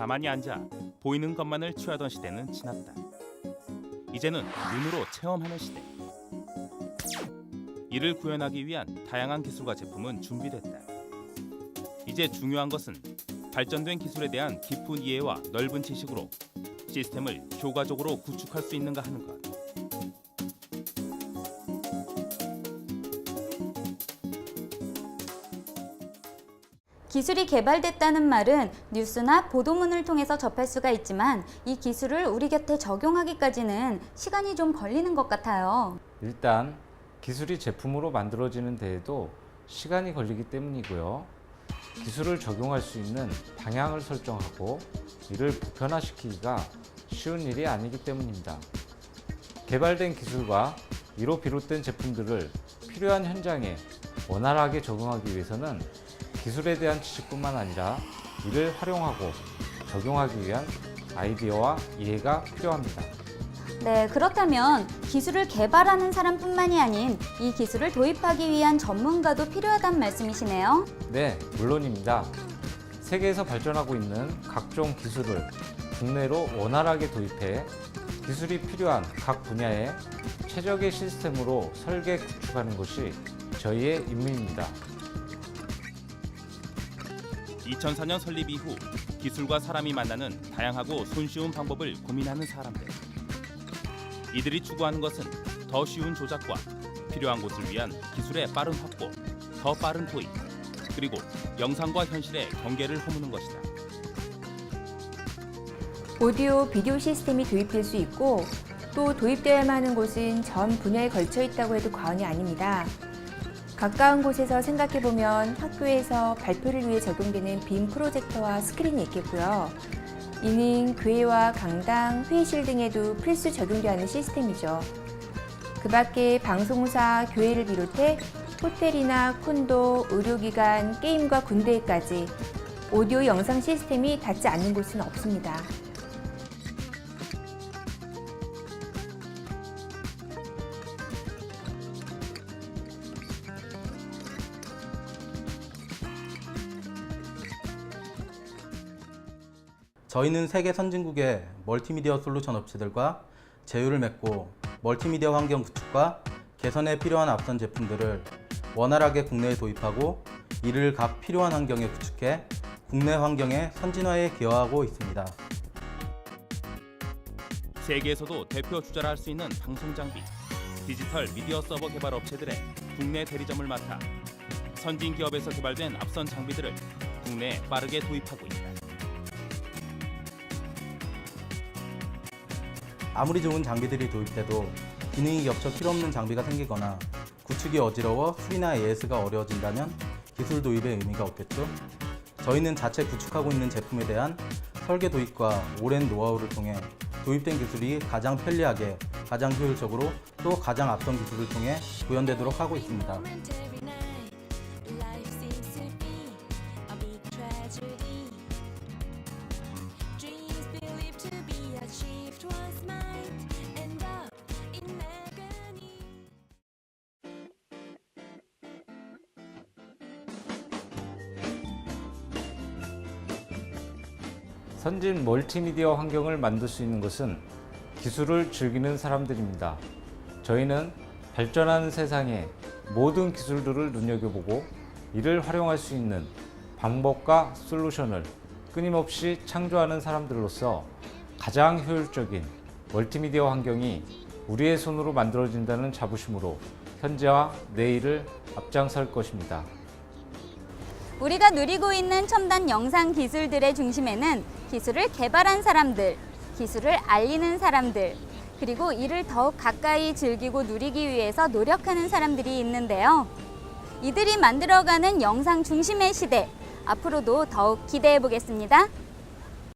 가만히 앉아 보이는 것만을 취하던 시대는 지났다. 이제는 눈으로 체험하는 시대. 이를 구현하기 위한 다양한 기술과 제품은 준비됐다. 이제 중요한 것은 발전된 기술에 대한 깊은 이해와 넓은 지식으로 시스템을 효과적으로 구축할 수 있는가 하는 것. 기술이 개발됐다는 말은 뉴스나 보도문을 통해서 접할 수가 있지만 이 기술을 우리 곁에 적용하기까지는 시간이 좀 걸리는 것 같아요. 일단 기술이 제품으로 만들어지는 데에도 시간이 걸리기 때문이고요. 기술을 적용할 수 있는 방향을 설정하고 이를 보편화시키기가 쉬운 일이 아니기 때문입니다. 개발된 기술과 이로 비롯된 제품들을 필요한 현장에 원활하게 적용하기 위해서는 기술에 대한 지식뿐만 아니라 이를 활용하고 적용하기 위한 아이디어와 이해가 필요합니다. 네, 그렇다면 기술을 개발하는 사람뿐만이 아닌 이 기술을 도입하기 위한 전문가도 필요하단 말씀이시네요. 네, 물론입니다. 세계에서 발전하고 있는 각종 기술을 국내로 원활하게 도입해 기술이 필요한 각 분야의 최적의 시스템으로 설계 구축하는 것이 저희의 임무입니다. 2004년 설립 이후 기술과 사람이 만나는 다양하고 손쉬운 방법을 고민하는 사람들. 이들이 추구하는 것은 더 쉬운 조작과 필요한 곳을 위한 기술의 빠른 확보, 더 빠른 도입, 그리고 영상과 현실의 경계를 허무는 것이다. 오디오, 비디오 시스템이 도입될 수 있고 또 도입되어야만 하는 곳은 전 분야에 걸쳐 있다고 해도 과언이 아닙니다. 가까운 곳에서 생각해보면 학교에서 발표를 위해 적용되는 빔 프로젝터와 스크린이 있겠고요. 이는 교회와 강당, 회의실 등에도 필수 적용되어 하는 시스템이죠. 그 밖에 방송사, 교회를 비롯해 호텔이나 콘도, 의료기관, 게임과 군대까지 오디오 영상 시스템이 닿지 않는 곳은 없습니다. 저희는 세계 선진국의 멀티미디어 솔루션 업체들과 제휴를 맺고 멀티미디어 환경 구축과 개선에 필요한 앞선 제품들을 원활하게 국내에 도입하고 이를 각 필요한 환경에 구축해 국내 환경의 선진화에 기여하고 있습니다. 세계에서도 대표 주자라 할 수 있는 방송 장비, 디지털 미디어 서버 개발 업체들의 국내 대리점을 맡아 선진 기업에서 개발된 앞선 장비들을 국내에 빠르게 도입하고 있다. 아무리 좋은 장비들이 도입돼도 기능이 겹쳐 필요없는 장비가 생기거나 구축이 어지러워 수리나 AS가 어려워진다면 기술 도입의 의미가 없겠죠? 저희는 자체 구축하고 있는 제품에 대한 설계 도입과 오랜 노하우를 통해 도입된 기술이 가장 편리하게, 가장 효율적으로 또 가장 앞선 기술을 통해 구현되도록 하고 있습니다. 선진 멀티미디어 환경을 만들 수 있는 것은 기술을 즐기는 사람들입니다. 저희는 발전하는 세상의 모든 기술들을 눈여겨보고 이를 활용할 수 있는 방법과 솔루션을 끊임없이 창조하는 사람들로서 가장 효율적인 멀티미디어 환경이 우리의 손으로 만들어진다는 자부심으로 현재와 내일을 앞장설 것입니다. 우리가 누리고 있는 첨단 영상 기술들의 중심에는 기술을 개발한 사람들, 기술을 알리는 사람들, 그리고 이를 더욱 가까이 즐기고 누리기 위해서 노력하는 사람들이 있는데요. 이들이 만들어가는 영상 중심의 시대, 앞으로도 더욱 기대해 보겠습니다.